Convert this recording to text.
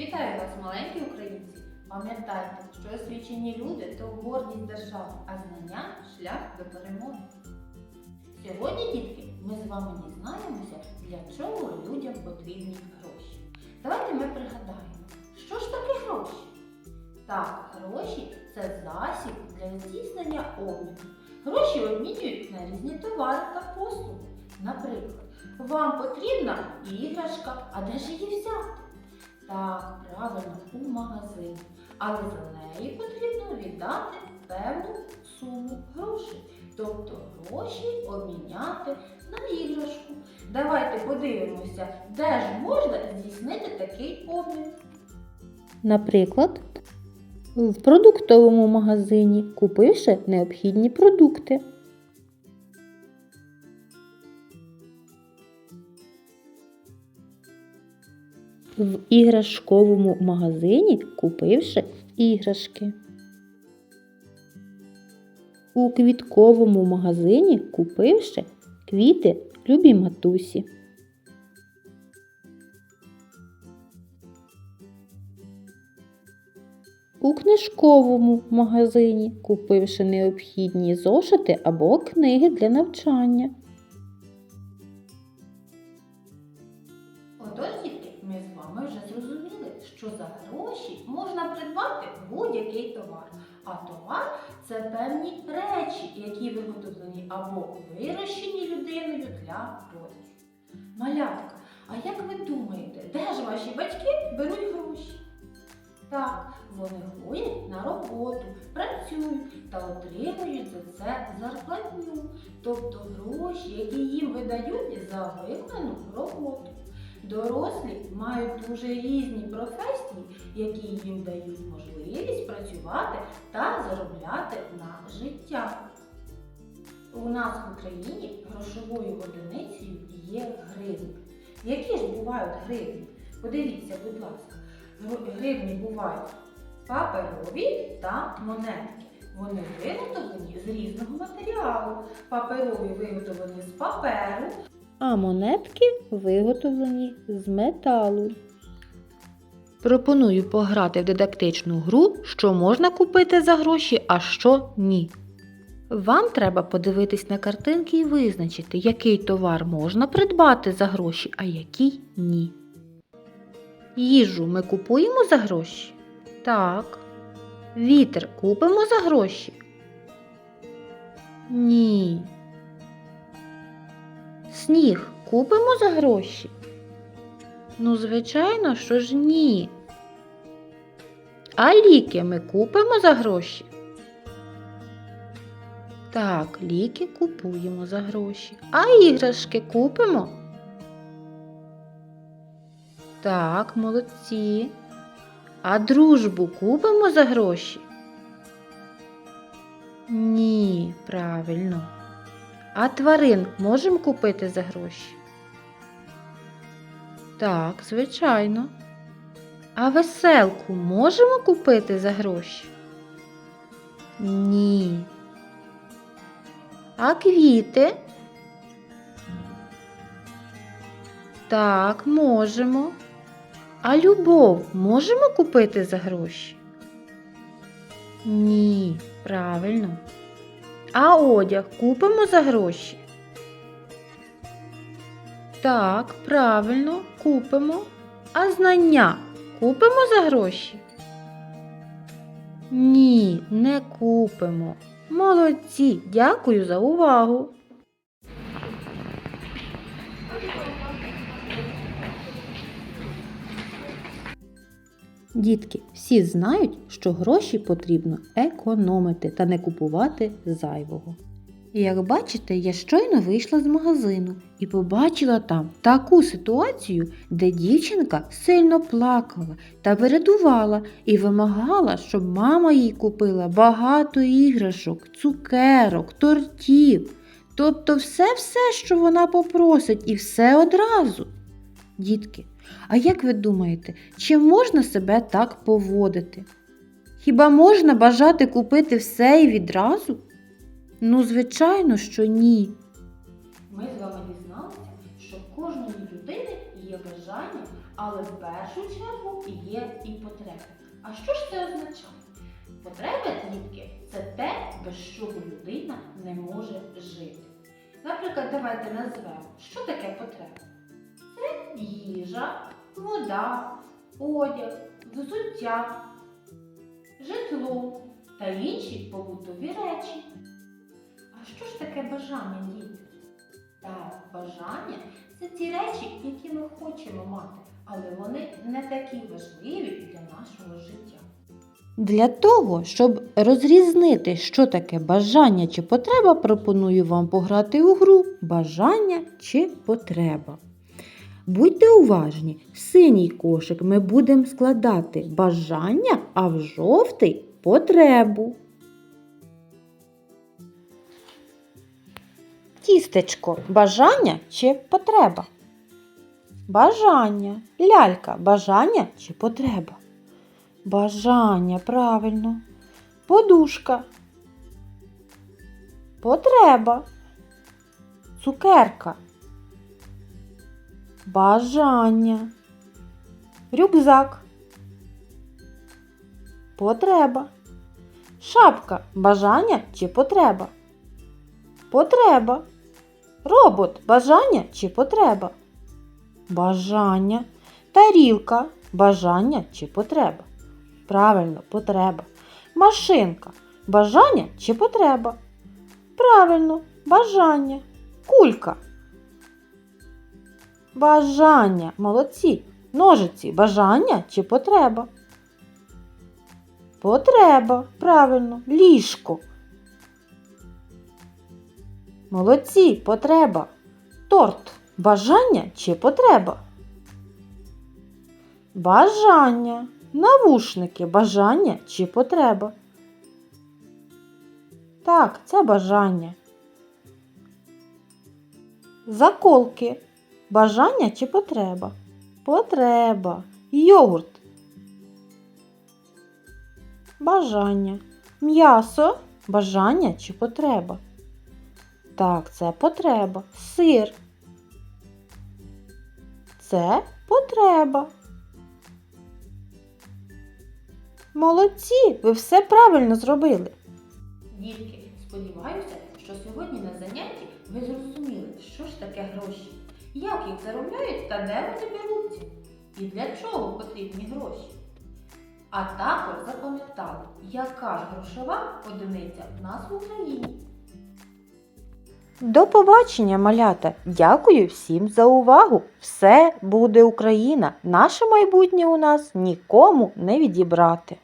Вітаю вас, маленькі українці! Пам'ятайте, що освічені люди то гордість держави, а знання шлях до перемоги. Сьогодні, дітки, ми з вами дізнаємося, для чого людям потрібні гроші. Давайте ми пригадаємо, що ж таке гроші? Так, гроші це засіб для здійснення обміну. Гроші обмінюють на різні товари та послуги. Наприклад, вам потрібна іграшка, а де ж її взяти? Так, правильно, у магазині. Але за неї потрібно віддати певну суму грошей. Тобто гроші обміняти на іграшку. Давайте подивимося, де ж можна здійснити такий обмін. Наприклад, в продуктовому магазині, купивши необхідні продукти. В іграшковому магазині, купивши іграшки. У квітковому магазині, купивши квіти любій матусі. У книжковому магазині, купивши необхідні зошити або книги для навчання. Ми з вами вже зрозуміли, що за гроші можна придбати будь-який товар. А товар це певні речі, які виготовлені або вирощені людиною для продажу. Малятка, а як ви думаєте, де ж ваші батьки беруть гроші? Так, вони ходять на роботу, працюють та отримують за це зарплатню, тобто гроші, які їм видають за виконану роботу. Дорослі мають дуже різні професії, які їм дають можливість працювати та заробляти на життя. У нас в Україні грошовою одиницею є гривні. Які ж бувають гривні? Подивіться, будь ласка, гривні бувають паперові та монетки. Вони виготовлені з різного матеріалу. Паперові виготовлені з паперу, а монетки виготовлені з металу. Пропоную пограти в дидактичну гру, що можна купити за гроші, а що ні. Вам треба подивитись на картинки і визначити, який товар можна придбати за гроші, а який ні. Їжу ми купуємо за гроші? Так. Вітер купимо за гроші? Ні. Сніг купимо за гроші? Ну, звичайно, що ж ні. А ліки ми купимо за гроші? Так, ліки купуємо за гроші. А іграшки купимо? Так, молодці. А дружбу купимо за гроші? Ні, правильно. А тварин можемо купити за гроші? Так, звичайно. А веселку можемо купити за гроші? Ні. А квіти? Так, можемо. А любов можемо купити за гроші? Ні, правильно. А одяг купимо за гроші? Так, правильно, купимо. А знання купимо за гроші? Ні, не купимо. Молодці, дякую за увагу. Дітки, всі знають, що гроші потрібно економити та не купувати зайвого. І як бачите, я щойно вийшла з магазину і побачила там таку ситуацію, де дівчинка сильно плакала та передувала і вимагала, щоб мама їй купила багато іграшок, цукерок, тортів. Тобто все-все, що вона попросить, і все одразу. Дітки, а як ви думаєте, чи можна себе так поводити? Хіба можна бажати купити все і відразу? Ну, звичайно, що ні. Ми з вами дізналися, що в кожної людини є бажання, але в першу чергу є і потреби. А що ж це означає? Потреби, дітки, це те, без чого людина не може жити. Наприклад, давайте назвемо, що таке потреба? Це їжа, вода, одяг, взуття, житло та інші побутові речі. А що ж таке бажання, діти? Так, бажання це ті речі, які ми хочемо мати, але вони не такі важливі для нашого життя. Для того, щоб розрізнити, що таке бажання чи потреба, пропоную вам пограти у гру бажання чи потреба. Будьте уважні, в синій кошик ми будемо складати бажання, а в жовтий потребу. Тістечко бажання чи потреба? Бажання. Лялька бажання чи потреба? Бажання, правильно. Подушка. Потреба. Цукерка. Бажання. Рюкзак. Потреба. Шапка. Бажання чи потреба? Потреба. Робот. Бажання чи потреба? Бажання. Тарілка. Бажання чи потреба? Правильно, потреба. Машинка. Бажання чи потреба? Правильно, бажання. Кулька. Бажання. Молодці. Ножиці. Бажання чи потреба? Потреба. Правильно. Ліжко. Молодці. Потреба. Торт. Бажання чи потреба? Бажання. Навушники бажання чи потреба? Так, це бажання. Заколки. Бажання чи потреба? Потреба. Йогурт. Бажання. М'ясо. Бажання чи потреба? Так, це потреба. Сир. Це потреба. Молодці, ви все правильно зробили. Дітки, сподіваюся, що сьогодні на занятті ви зрозуміли, що ж таке гроші, як їх заробляють та де вони беруться, і для чого потрібні гроші. А також запам'ятали, яка ж грошова одиниця в нас в Україні. До побачення, малята! Дякую всім за увагу! Все буде Україна! Наше майбутнє у нас нікому не відібрати.